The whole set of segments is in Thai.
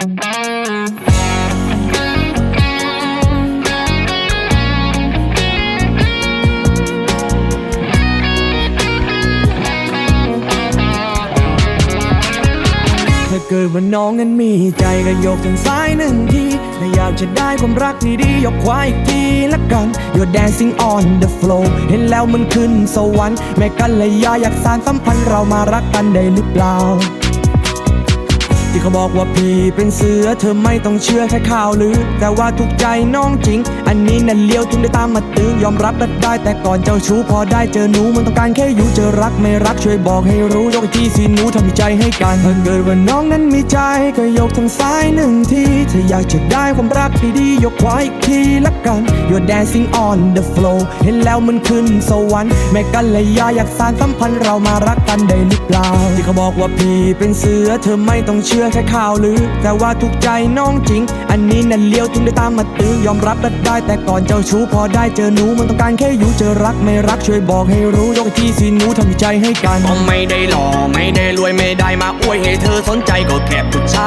ถ้าเกิดว่าน้องนั้นมีใจก็ยกทางซ้ายหนึ่งทีถ้าอยากจะได้ความรักที่ดียกขวาอีกทีละกัน You're dancing on the floor เห็นแล้วมันขึ้นสวรรค์แม่กันเลยยาอยากสานสัมพันธ์เรามารักกันได้หรือเปล่า ที่เขาบอกว่าพี่เป็นเสือเธอไม่ต้องเชื่อแค่ข่าวลือ แต่ว่าถูกใจน้องจริง อันนี้นั่นเลี้ยวถึงได้ตามมาตื้อยอมรับได้ได้ แต่ก่อนเจ้าชู้พอได้เจอหนูมันต้องการแค่อยู่เจอรักไม่รักช่วยบอกให้รู้ยกอีกทีสิหนูทำใจให้กันถ้าเกิดว่าน้องนั้นมีใจก็ยกทางซ้ายหนึ่งทีถ้าอยากจะได้ความรักที่ดียกขวาอีกทีละกัน You're dancing on the floor เห็นแล้วมันขึ้นสวรรค์แม่กันเลยยาอยากสานสัมพันธ์เรามารักกันได้หรือเปล่าที่เขาบอกว่าพี่เป็นเสือเธอไม่ต้องเชื่อแค่ข่าวลือ แต่ว่าถูกใจน้องจริง อันนี้นั่นเลี้ยวถึงได้ตามมาตื้อยอมรับได้ได้ แต่ก่อนเจ้าชู้พอได้เจอหนูมันต้องการแค่อยู่เจอรักไม่รักช่วยบอกให้รู้ยกอีกทีสิหนูทำใจให้กันก็ไม่ได้หล่อไม่ได้รวยไม่ได้มาอวยให้เธอสนใจ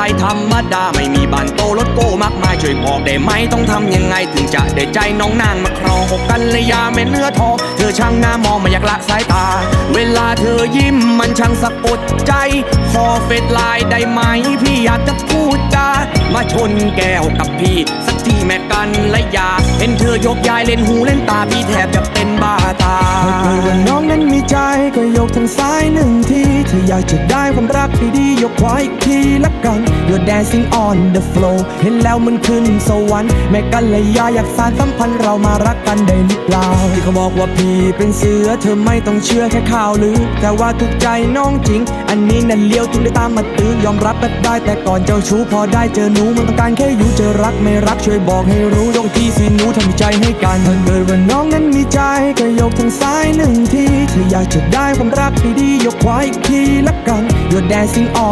ายธรรมดา ไม่มีบ้านโตรถโกมากมายช่วยบอกได้ไหมต้องทำยังไง ถึงจะได้ใจน้องนางมาครองอกกันเลยยาแม่เนื้อทองเธอช่างหน้ามองไม่อยากละสายตา เวลาเธอยิ้มมันช่างสะกดใจ ขอเฟซไลน์ได้ไหม พี่อยากจะพูดจามาชนแก้วกับพี่ สักทีแม่กันและยาเห็นเธอยกยายเล่นหูเล่นตาพี่แทบจะเป็นบ้าตาถ้าเกิดว่าน้องนั้นมีใจ กทางซ้ายหนึ่งที ถ้าอยากจะได้ความรักดีๆยกขวาอีกทีละกัน You're dancing on the floor เห็นแล้วมันขึ้นสวรรค์แม่กันเลยยาอยากสานสัมพันธ์เรามารักกันได้หรือเปล่าที่เขาบอกว่าพี่เป็นเสือเธอไม่ต้องเชื่อแค่ข่าวลือ แต่ว่าถูกใจน้องจริง อันนี้นั่นเลี้ยวถึงได้ตามมาตื้อยอมรับได้ได้ แต่ก่อนเจ้าชู้พอได้เจอหนูมันต้องการแค่อยู่เจอรักไม่รักช่วยบอกให้รู้ยกอีกทีสิหนูทำใจให้กันถ้าเกิดว่าน้องนั้นมีใจก็ยกทางซ้ายหนึ่งทีถ้าอยากจะได้ความรักที่ดียกขวาอีกทีละกัน You're dancing on